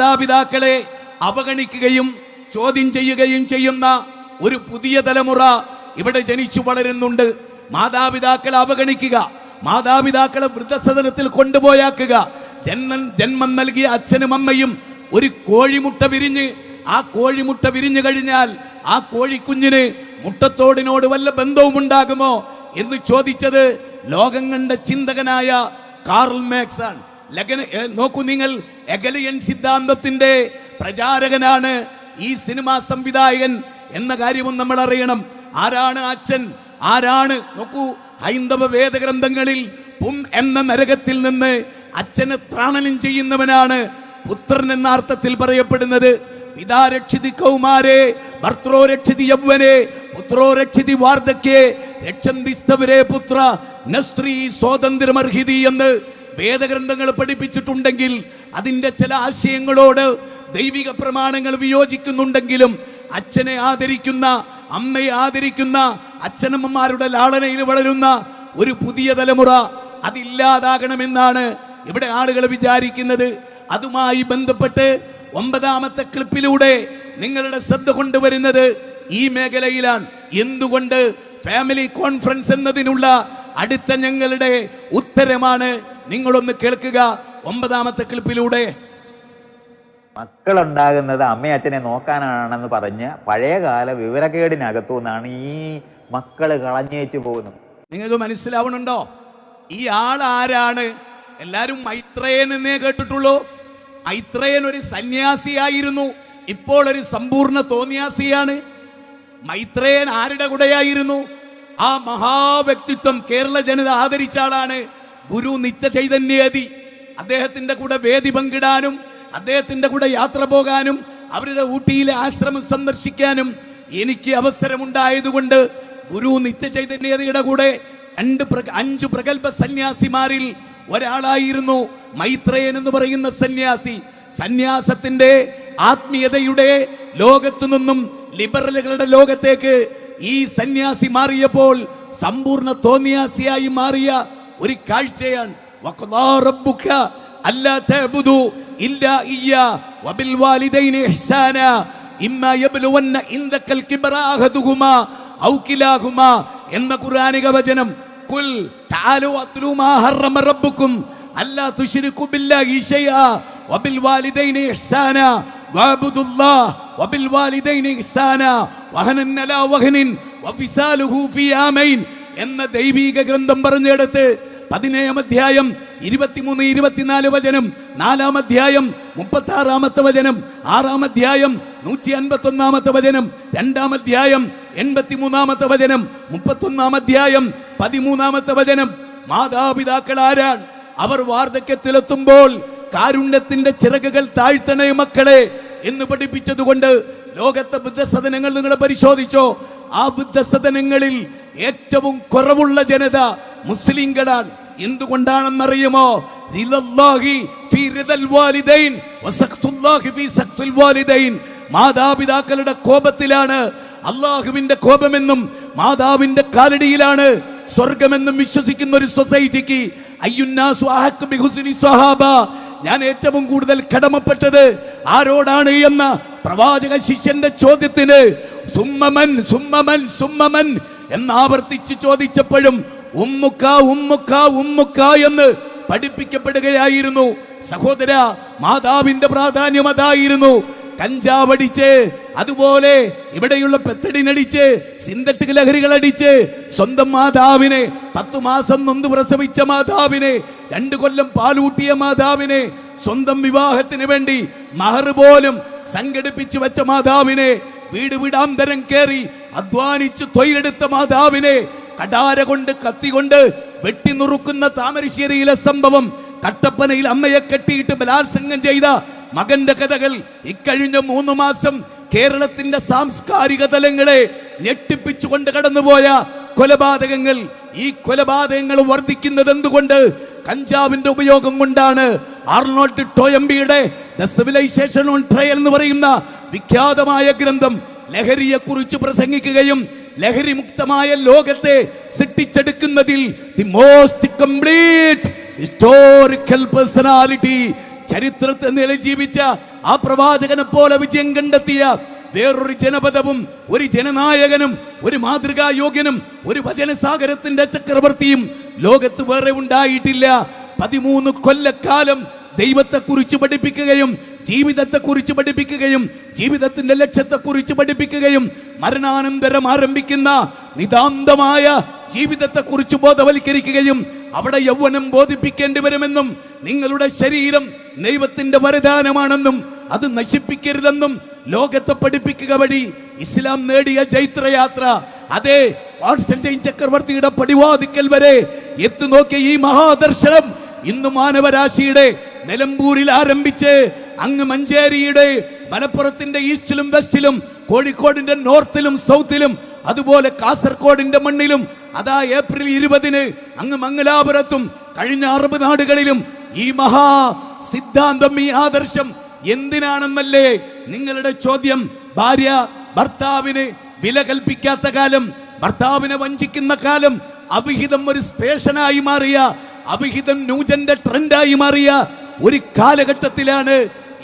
മാതാപിതാക്കളെ അവഗണിക്കുകയും ചോദ്യം ചെയ്യുകയും ചെയ്യുന്ന ഒരു പുതിയ തലമുറ ഇവിടെ ജനിച്ചു വളരുന്നുണ്ട്. മാതാപിതാക്കളെ അവഗണിക്കുക മാതാപിതാക്കളെ വൃദ്ധസദനത്തിൽ കൊണ്ടുപോയാക്കുക. ജന്മം ജന്മം നൽകിയ അച്ഛനും അമ്മയും ഒരു കോഴിമുട്ട വിരിഞ്ഞ് ആ കോഴിമുട്ട വിരിഞ്ഞു കഴിഞ്ഞാൽ ആ കോഴിക്കുഞ്ഞിന് മുട്ടത്തോടിനോട് വല്ല ബന്ധവും ഉണ്ടാകുമോ എന്ന് ചോദിച്ചത് ലോകം കണ്ട ചിന്തകനായ കാർൽ ആണ്. ലഗന നോക്കൂ നിങ്ങൾ എഗലിയൻ സിദ്ധാന്തത്തിന്റെ പ്രചാരകനാണ് ഈ സിനിമാ സംവിധായകൻ എന്ന കാര്യവും നമ്മൾ അറിയണം. ആരാണ് അച്ഛൻ? ആരാണ്? നോക്കൂ ഹൈന്ദവ വേദഗ്രന്ഥങ്ങളിൽ പും എന്ന നരകത്തിൽ നിന്ന് അച്ഛനെ ത്രാണനം ചെയ്യുന്നവനാണ് പുത്രൻ എന്ന അർത്ഥത്തിൽ പറയപ്പെടുന്നത്. പിതാരക്ഷിതി കൗമാരെ ഭർത്തോ രക്ഷിതി യൗവനെ പുത്രോ രക്ഷിതി വാർദ്ധക്യേ രക്ഷന്തിസ്തവരെ പുത്ര നസ്ത്രീ സ്വാതന്ത്ര്യമർഹിതി എന്ന് വേദഗ്രന്ഥങ്ങൾ പഠിപ്പിച്ചിട്ടുണ്ടെങ്കിൽ അതിന്റെ ചില ആശയങ്ങളോട് ദൈവിക പ്രമാണങ്ങൾ വിയോജിക്കുന്നുണ്ടെങ്കിലും അച്ഛനെ ആദരിക്കുന്ന അമ്മയെ ആദരിക്കുന്ന അച്ഛനമ്മമാരുടെ ലാളനയിൽ വളരുന്ന ഒരു പുതിയ തലമുറ അതില്ലാതാകണമെന്നാണ് ഇവിടെ ആളുകൾ വിചാരിക്കുന്നത്. അതുമായി ബന്ധപ്പെട്ട് ഒമ്പതാമത്തെ ക്ലിപ്പിലൂടെ നിങ്ങളുടെ ശ്രദ്ധ കൊണ്ടുവരുന്നത് ഈ മേഖലയിലാണ്. എന്തുകൊണ്ട് ഫാമിലി കോൺഫറൻസ് എന്നതിനുള്ള അടുത്ത ഞങ്ങളുടെ ഉത്തരമാണ് നിങ്ങളൊന്ന് കേൾക്കുക ഒമ്പതാമത്തെ ക്ലിപ്പിലൂടെ. മക്കളുണ്ടാകുന്നത് അമ്മയച്ഛനെ നോക്കാനാണെന്ന് പറഞ്ഞ് പഴയകാല വിവരക്കേടിനകത്തു നിന്നാണ് ഈ മക്കൾ കളഞ്ഞേച്ചു പോകുന്നത്. നിങ്ങൾക്ക് മനസ്സിലാവണുണ്ടോ? ഈ ആൾ ആരാണ്? എല്ലാരും മൈത്രേയൻ എന്നേ കേട്ടിട്ടുള്ളൂ. മൈത്രേയൻ ഒരു സന്യാസിയായിരുന്നു. ഇപ്പോൾ ഒരു സമ്പൂർണ തോന്നിയാസിയാണ്. മൈത്രേയൻ ആരുടെ കൂടെയായിരുന്നു? ആ മഹാവ്യക്തിത്വം കേരള ജനത ആദരിച്ച ആളാണ് ഗുരു നിത്യ ചൈതന്യതി. അദ്ദേഹത്തിന്റെ കൂടെ വേദി പങ്കിടാനും അദ്ദേഹത്തിന്റെ കൂടെ യാത്ര പോകാനും അവരുടെ ഊട്ടിയിലെ ആശ്രമം സന്ദർശിക്കാനും എനിക്ക് അവസരമുണ്ടായതുകൊണ്ട് ഗുരു നിത്യ ചൈതന്യതയുടെ കൂടെ രണ്ട് അഞ്ചു പ്രഗത്ഭ സന്യാസിമാരിൽ ഒരാളായിരുന്നു മൈത്രേയൻ എന്ന് പറയുന്ന സന്യാസി. സന്യാസത്തിന്റെ ആത്മീയതയുടെ ലോകത്തു നിന്നും ലിബറലുകളുടെ ലോകത്തേക്ക് ഈ സന്യാസി മാറിയപ്പോൾ സമ്പൂർണ തോന്നിയാസിയായി മാറിയ ഒരു കാഴ്ചയാണ്. അല്ലാ ഇല്ലാ ഇയ്യാ വബിൽ വാലിദൈനി ഇഹ്സാന ഇമ്മ യബ്ലുവന്ന ഇൻദക്കൽ കിബ്റ അഹദുഹുമാ ഔ കിലാഹുമാ എന്ന ഖുർആനിക വചനം കുൽ തആലു അത്ലു മാ അല്ലാ തുശ്രികു ബില്ലാഹി ശൈആ വബിൽ വാലിദൈനി ഇഹ്സാന വാലിദൈനി ഇഹ്സാന വഹനൻ അലാ വഹനിൻ വഫിസാലുഹു ഫീ ആമൈൻ എന്ന ദൈവീക ഗ്രന്ഥം പറഞ്ഞെടുത്ത് പതിനേഴാം അധ്യായം ഇരുപത്തിമൂന്ന് ഇരുപത്തിനാല് വചനം നാലാം അധ്യായം മുപ്പത്തി ആറാമത്തെ വചനം ആറാം അധ്യായം നൂറ്റി അൻപത്തി ഒന്നാമത്തെ വചനം രണ്ടാം അധ്യായം എൺപത്തി മൂന്നാമത്തെ വചനം മുപ്പത്തൊന്നാം അധ്യായം പതിമൂന്നാമത്തെ വചനം. മാതാപിതാക്കൾ ആരാണ്? അവർ വാർദ്ധക്യത്തിലെത്തുമ്പോൾ കാരുണ്യത്തിന്റെ ചിറകുകൾ താഴ്ത്തണേ മക്കളെ എന്ന് പഠിപ്പിച്ചതുകൊണ്ട് ലോകത്തെ ബുദ്ധസദനങ്ങൾ നിങ്ങൾ പരിശോധിച്ചോ? ആ ബുദ്ധസദനങ്ങളിൽ ഏറ്റവും കുറവുള്ള ജനത മുസ്ലിങ്ങളാണ്. എന്തുകൊണ്ടാണെന്നറിയുമോ? മാതാപിതാക്കളുടെ കോപത്തിലാണ്. അള്ളാഹുവിന്റെ കോപമെന്നും മാതാവിന്റെ കാലടിയിലാണ് സ്വർഗമെന്നും വിശ്വസിക്കുന്ന ഒരു സൊസൈറ്റിക്ക് ഞാൻ ഏറ്റവും കൂടുതൽ കടമപ്പെട്ടത് ആരോടാണ് എന്ന പ്രവാചക ശിഷ്യന്റെ ചോദ്യത്തിന് സുമ്മമൻ സുമ്മമൻ സുമ്മമൻ എന്ന് ആവർത്തിച്ച് ചോദിച്ചപ്പോഴും ഉമ്മുക്ക ഉമ്മുക്ക ഉമ്മുക്ക എന്ന് പഠിപ്പിക്കപ്പെടുകയായിരുന്നു. സഹോദര മാതാവിന്റെ പ്രാധാന്യം അതായിരുന്നു. കഞ്ചാവടിച്ച് അതുപോലെ ഇവിടെയുള്ള പെത്തടിനടിച്ച് സിന്തറ്റിക് ലഹരികൾ അടിച്ച് സ്വന്തം മാതാവിനെ പത്തു മാസം നൊന്ത് പ്രസവിച്ച മാതാവിനെ രണ്ടു കൊല്ലം പാലൂട്ടിയ മാതാവിനെ സ്വന്തം വിവാഹത്തിന് വേണ്ടി മഹർ പോലും സംഘടിപ്പിച്ചു വെച്ച മാതാവിനെ വീട് വീടാന്തരം കയറി അധ്വാനിച്ച് തൊഴിലെടുത്ത മാതാവിനെ കടാര കൊണ്ട് കത്തി കൊണ്ട് വെട്ടിനുറുക്കുന്ന താമരശ്ശേരിയിലെ സംഭവം കട്ടപ്പനയിൽ അമ്മയെ കെട്ടിയിട്ട് ബലാത്സംഗം ചെയ്ത മകന്റെ കഥകൾ ഇക്കഴിഞ്ഞ മൂന്ന് മാസം കേരളത്തിന്റെ സാംസ്കാരിക തലങ്ങളെ ഞെട്ടിപ്പിച്ചുകൊണ്ട് കടന്നുപോയ കൊലപാതകങ്ങൾ ഈ കൊലപാതകങ്ങൾ വർദ്ധിക്കുന്നത് എന്തുകൊണ്ട്? കഞ്ചാവിന്റെ ഉപയോഗം കൊണ്ടാണ് ആർണോട്ട് ടോയംബിയുടെ ദ സിവിലൈസേഷൻ ഓൺ ട്രയൽ എന്ന് പറയുന്ന വിഖ്യാതമായ ഗ്രന്ഥം ലഹരിയെ കുറിച്ച് പ്രസംഗിക്കുകയും ലഹരി മുക്തമായ ലോകത്തെ സൃഷ്ടിച്ചെടുക്കുന്നതിൽ the most complete historical personality ചരിത്രത്തെ നില ജീവിച്ച ആ പ്രവാചകനെ പോലെ വിജയം കണ്ടെത്തിയ വേറൊരു ജനപദവും ഒരു ജനനായകനും ഒരു മാതൃകാ യോഗ്യനും ഒരു വചനസാഗരത്തിന്റെ ചക്രവർത്തിയും ലോകത്ത് വേറെ ഉണ്ടായിട്ടില്ല. പതിമൂന്ന് കൊല്ലക്കാലം ദൈവത്തെക്കുറിച്ച് പഠിപ്പിക്കുകയും ജീവിതത്തെക്കുറിച്ച് പഠിപ്പിക്കുകയും ജീവിതത്തിന്റെ ലക്ഷ്യത്തെക്കുറിച്ച് പഠിപ്പിക്കുകയും മരണാനന്തരം ആരംഭിക്കുന്ന നിതാന്തമായ ജീവിതത്തെക്കുറിച്ച് ബോധവൽക്കരിക്കുകയും അവിടെ യൗവനം ബോധിപ്പിക്കേണ്ടി വരുമെന്നും നിങ്ങളുടെ ശരീരം ദൈവത്തിന്റെ വരദാനമാണെന്നും അത് നശിപ്പിക്കരുതെന്നും ലോകത്തെ പഠിപ്പിക്കുക വഴി ഇസ്ലാം നേടിയ ജൈത്രയാത്ര അതെ കോൺസ്റ്റന്റൈൻ ചക്രവർത്തിയുടെ പടിവാതിക്കൽ വരെ എത്തു നോക്കിയ ഈ മഹാദർശനം ഇന്ന് മാനവരാശിയുടെ നിലമ്പൂരിൽ ആരംഭിച്ച് അങ്ങ് മഞ്ചേരിയുടെ മലപ്പുറത്തിന്റെ ഈസ്റ്റിലും വെസ്റ്റിലും കോഴിക്കോടിന്റെ നോർത്തിലും സൗത്തിലും അതുപോലെ കാസർഗോഡിന്റെ മണ്ണിലും അതാ ഏപ്രിൽ ഇരുപതിന് അങ്ങ് മംഗലാപുരത്തും കഴിഞ്ഞ അറബ് നാടുകളിലും ഈ മഹാ സിദ്ധാന്തം ഈ ആദർശം എന്തിനാണെന്നല്ലേ നിങ്ങളുടെ ചോദ്യം? ഭാര്യ ഭർത്താവിന് വില കൽപ്പിക്കാത്ത കാലം ഭർത്താവിനെ വഞ്ചിക്കുന്ന കാലം അവിഹിതം ഒരു സ്പേഷനായി മാറിയ അവിഹിതം ന്യൂജന്റെ ട്രെൻഡായി മാറിയ ഒരു കാലഘട്ടത്തിലാണ്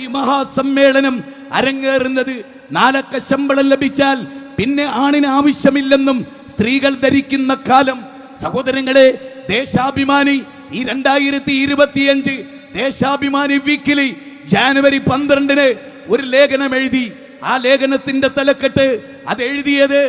ഈ മഹാസമ്മേളനം അരങ്ങേറുന്നത്. നാലക്ക ശമ്പളം ലഭിച്ചാൽ പിന്നെ ആണിന് ആവശ്യമില്ലെന്നും സ്ത്രീകൾ ധരിക്കുന്ന കാലം. സഹോദരങ്ങളെ ദേശാഭിമാനി ഈ രണ്ടായിരത്തി ഇരുപത്തിയഞ്ച് ദേശാഭിമാനി വീക്കിലി ജാനുവരി പന്ത്രണ്ടിന് ഒരു ലേഖനം എഴുതി ആ ലേഖനത്തിന്റെ തലക്കെട്ട് അത് എഴുതിയത്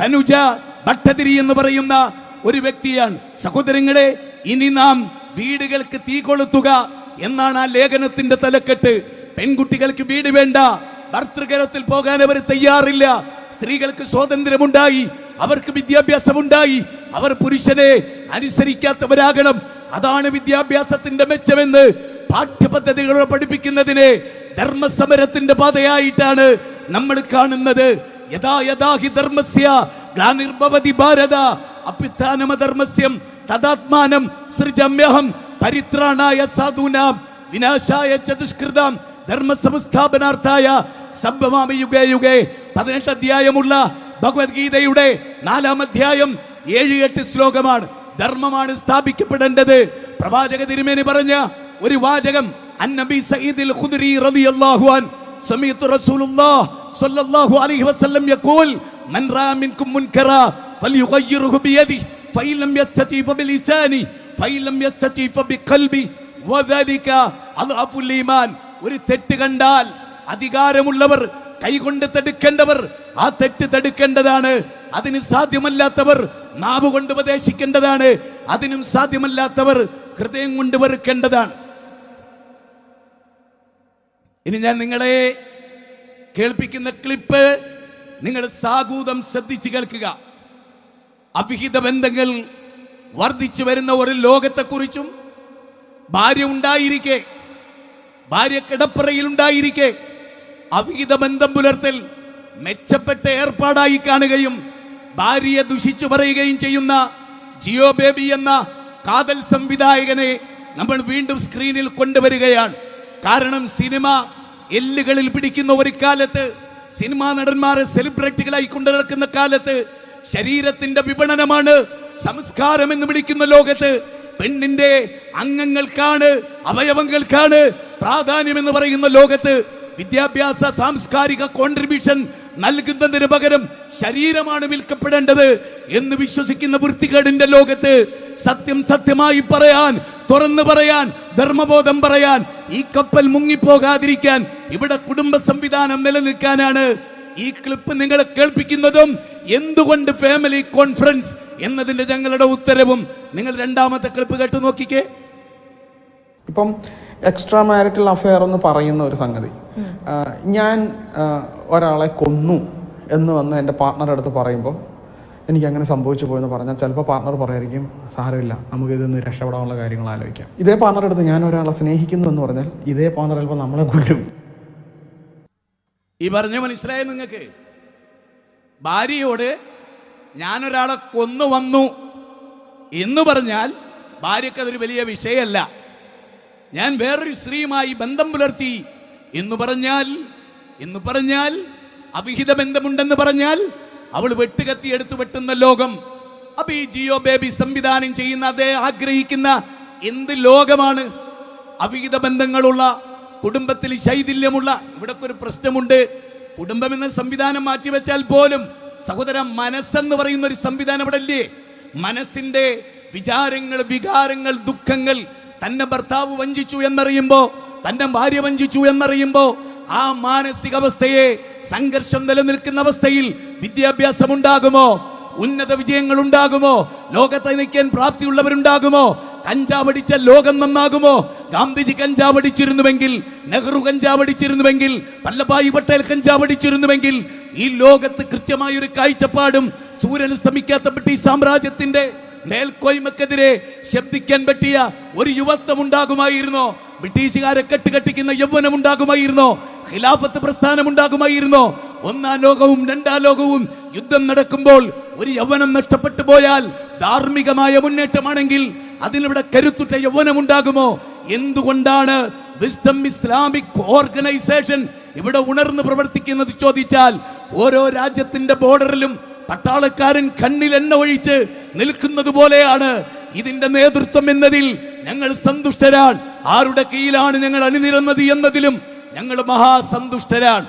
തനുജ ഭട്ടതിരി എന്ന് പറയുന്ന ഒരു വ്യക്തിയാണ്. സഹോദരങ്ങളെ ഇനി നാം വീടുകൾക്ക് തീ കൊളുത്തുക എന്നാണ് ആ ലേഖനത്തിന്റെ തലക്കെട്ട്. പെൺകുട്ടികൾക്ക് വീട് വേണ്ട. ഭർത്തൃകരത്തിൽ പോകാൻ അവർ തയ്യാറില്ല. സ്ത്രീകൾക്ക് സ്വാതന്ത്ര്യമുണ്ടായി. അവർക്ക് വിദ്യാഭ്യാസമുണ്ടായി. അവർ പുരുഷനെ അനുസരിക്കാത്തവരാകണം. അതാണ് വിദ്യാഭ്യാസത്തിന്റെ മെച്ചമെന്ന് പാഠ്യപദ്ധതികളോട് പഠിപ്പിക്കുന്നതിനെ ധർമ്മസമരത്തിന്റെ പാതയായിട്ടാണ് നമ്മൾ കാണുന്നത്. യഥാ യഥാ ഹി ധർമ്മസ്യ ഗ്ലാനിർഭവതി ഭാരത. അഭ്യുത്ഥാനമധർമ്മസ്യം തദാത്മാനം സൃജമ്യഹം പരിത്രാണായ സാധൂനാം വിനാശായ ചതുഷ്കൃതം ധർമ്മ സംസ്ഥാപനാർത്ഥായ സംഭവാമി യുഗേ യുഗേ. പതിനെട്ട് അധ്യായമുള്ള ഭഗവത്ഗീതയുടെ നാലാം അധ്യായം ഏഴ് എട്ട് ശ്ലോകമാണ് ധർമ്മമാണ് സ്ഥാപിക്കപ്പെടേണ്ടത്. പ്രവാചക തിരുമേനി പറഞ്ഞ ഒരു വാചകം അന്നബി സയ്യിദിൽ ഖുദ്രി റളിയല്ലാഹു അൻ സമീഅത്തു റസൂലുള്ളാഹ് സ്വല്ലല്ലാഹു അലൈഹി വസല്ലം യഖൂൽ മൻ റാ മിൻകും മുൻകറ ഫൽയുഗയ്യിറുഹു ബിയദി ഫഇൻ ലം ഫബിലിസാനി ഒരു തെറ്റ് കണ്ടാൽ അധികാരമുള്ളവർ കൈകൊണ്ട് തടുക്കേണ്ടവർ ആ തെറ്റ് തടുക്കേണ്ടതാണ്. അതിന് സാധ്യമല്ലാത്തവർ നാവ് കൊണ്ട് ഉപദേശിക്കേണ്ടതാണ്. അതിനും സാധ്യമല്ലാത്തവർ ഹൃദയം കൊണ്ട് വെറുക്കേണ്ടതാണ്. ഇനി ഞാൻ നിങ്ങളെ കേൾപ്പിക്കുന്ന ക്ലിപ്പ് നിങ്ങൾ സാഗൂതം ശ്രദ്ധിച്ച് കേൾക്കുക. അഭിഹിത ബന്ധങ്ങൾ വർദ്ധിച്ചു വരുന്ന ഒരു ലോകത്തെക്കുറിച്ചും ഭാര്യ ഉണ്ടായിരിക്കെ ഭാര്യ കിടപ്പറയിൽ ഉണ്ടായിരിക്കെ അവിഹിത ബന്ധം പുലർത്തൽ മെച്ചപ്പെട്ട ഏർപ്പാടായി കാണുകയും ഭാര്യയെ ദുഷിച്ചു പറയുകയും ചെയ്യുന്ന ജിയോ ബേബി എന്ന കാതൽ സംവിധായകനെ നമ്മൾ വീണ്ടും സ്ക്രീനിൽ കൊണ്ടുവരികയാണ്. കാരണം സിനിമ എല്ലുകളിൽ പിടിക്കുന്ന ഒരു കാലത്ത് സിനിമാ നടന്മാരെ സെലിബ്രിറ്റികളായി കൊണ്ടു നടക്കുന്ന കാലത്ത് ശരീരത്തിന്റെ വിപണനമാണ് സംസ്കാരം എന്ന് വിളിക്കുന്ന ലോകത്ത് പെണ്ണിന്റെ അംഗങ്ങൾക്കാണ് അവയവങ്ങൾക്കാണ് പ്രാധാന്യം എന്ന് പറയുന്ന ലോകത്ത് വിദ്യാഭ്യാസ സാംസ്കാരിക കോൺട്രിബ്യൂഷൻ നൽകുന്നതിന് പകരം ശരീരമാണ് വിൽക്കപ്പെടേണ്ടത് എന്ന് വിശ്വസിക്കുന്ന വൃത്തികേടിന്റെ ലോകത്ത് സത്യം സത്യമായി പറയാൻ തുറന്നു പറയാൻ ധർമ്മബോധം പറയാൻ ഈ കപ്പൽ മുങ്ങിപ്പോകാതിരിക്കാൻ ഇവിടെ കുടുംബ സംവിധാനം നിലനിൽക്കാനാണ് ഈ ക്ലിപ്പ് നിങ്ങളെ കേൾപ്പിക്കുന്നതും എന്തുകൊണ്ട് ഫാമിലി കോൺഫറൻസ് എന്നതിന്റെ ഞങ്ങളുടെ ഉത്തരവും നിങ്ങൾ രണ്ടാമത്തെ ക്ലിപ്പ് കേട്ട് നോക്കിക്കേ. ഇപ്പം എക്സ്ട്രാ മാരിറ്റൽ അഫയർ എന്ന് പറയുന്ന ഒരു സംഗതി. ഞാൻ ഒരാളെ കൊന്നു എന്ന് വന്ന് എന്റെ പാർട്ട്ണറുടെ അടുത്ത് പറയുമ്പോൾ എനിക്ക് അങ്ങനെ സംഭവിച്ചു പോയെന്ന് പറഞ്ഞാൽ ചിലപ്പോൾ പാർട്ണർ പറയായിരിക്കും സാരമില്ല നമുക്ക് ഇതൊന്ന് രക്ഷപ്പെടാനുള്ള കാര്യങ്ങൾ ആലോചിക്കാം. ഇതേ പാർട്ണറുടെ അടുത്ത് ഞാൻ ഒരാളെ സ്നേഹിക്കുന്നു എന്ന് പറഞ്ഞാൽ ഇതേ പാർട്ണർ ചിലപ്പോൾ നമ്മളെ കൊല്ലും. ഈ പറഞ്ഞ മനസ്സിലായ നിങ്ങൾക്ക്? ഭാര്യയോട് ഞാനൊരാളെ കൊന്നു വന്നു എന്ന് പറഞ്ഞാൽ ഭാര്യക്ക് അതൊരു വലിയ വിഷയമല്ല ഞാൻ വേറൊരു സ്ത്രീയുമായി ബന്ധം പുലർത്തി എന്ന് പറഞ്ഞാൽ എന്ന് പറഞ്ഞാൽ അവിഹിത ബന്ധമുണ്ടെന്ന് പറഞ്ഞാൽ അവൾ വെട്ടുകത്തി എടുത്തു വെട്ടുന്ന ലോകം അപ്പൊ ഈ ജിയോ ബേബി സംവിധാനം ചെയ്യുന്ന അതേ ആഗ്രഹിക്കുന്ന എന്ത് ലോകമാണ്? അവിഹിത ബന്ധങ്ങളുള്ള കുടുംബത്തിൽ ശൈഥില്യമുള്ള ഇവിടെ ഒരു പ്രശ്നമുണ്ട്. കുടുംബം എന്ന സംവിധാനം മാറ്റിവെച്ചാൽ പോലും സഹോദര മനസ്സെന്ന് പറയുന്ന ഒരു സംവിധാനം ഇവിടെ ഇല്ലേ? മനസ്സിന്റെ വിചാരങ്ങൾ വികാരങ്ങൾ ദുഃഖങ്ങൾ തന്റെ ഭർത്താവ് വഞ്ചിച്ചു എന്നറിയുമ്പോ തന്റെ ഭാര്യ വഞ്ചിച്ചു എന്നറിയുമ്പോ ആ മാനസികാവസ്ഥയെ സംഘർഷം നിലനിൽക്കുന്ന അവസ്ഥയിൽ വിദ്യാഭ്യാസം ഉണ്ടാകുമോ ഉന്നത വിജയങ്ങൾ ഉണ്ടാകുമോ ലോകത്തെ നയിക്കാൻ പ്രാപ്തിയുള്ളവരുണ്ടാകുമോ? കഞ്ചാവടിച്ച ലോകം നന്നാകുമോ? ഗാന്ധിജി കഞ്ചാവടിച്ചിരുന്നുവെങ്കിൽ നെഹ്റു കഞ്ചാവടിച്ചിരുന്നുവെങ്കിൽ വല്ലഭായി പട്ടേൽ കഞ്ചാവടിച്ചിരുന്നുവെങ്കിൽ ഈ ലോകത്ത് കൃത്യമായ ഒരു കാഴ്ചപ്പാടും സൂര്യൻ ശ്രമിക്കാത്ത ബ്രിട്ടീഷ് സാമ്രാജ്യത്തിന്റെ മേൽക്കോയ്മക്കെതിരെ ശബ്ദിക്കാൻ പറ്റിയ ഒരു യുവത്വം ഉണ്ടാകുമായിരുന്നോ ബ്രിട്ടീഷുകാരെ കെട്ടുകെട്ടിക്കുന്ന യൗവനം ഉണ്ടാകുമായിരുന്നോ ഖിലാഫത്ത് പ്രസ്ഥാനം ഉണ്ടാകുമായിരുന്നോ ഒന്നാം ലോകവും രണ്ടാം ലോകവും യുദ്ധം നടക്കുമ്പോൾ ഒരു യൗവനം നഷ്ടപ്പെട്ടു പോയാൽ ധാർമ്മികമായ മുന്നേറ്റമാണെങ്കിൽ അതിനിവിടെ കരുത്തുറ്റ യൗവനമുണ്ടാകുമോ? എന്തുകൊണ്ടാണ് വിസ്ഡം ഇസ്ലാമിക് ഓർഗനൈസേഷൻ ഇവിടെ ഉണർന്ന് പ്രവർത്തിക്കുന്നത് ചോദിച്ചാൽ ഓരോ രാജ്യത്തിന്റെ ബോർഡറിലും പട്ടാളക്കാരൻ കണ്ണിൽ എണ്ണ ഒഴിച്ച് നിൽക്കുന്നത് പോലെയാണ് ഇതിന്റെ നേതൃത്വം എന്നതിൽ ഞങ്ങൾ സന്തുഷ്ടരാണ്. ആരുടെ കീഴിലാണ് ഞങ്ങൾ അണിനിരുന്നത് എന്നതിലും ഞങ്ങൾ മഹാസന്തുഷ്ടരാണ്.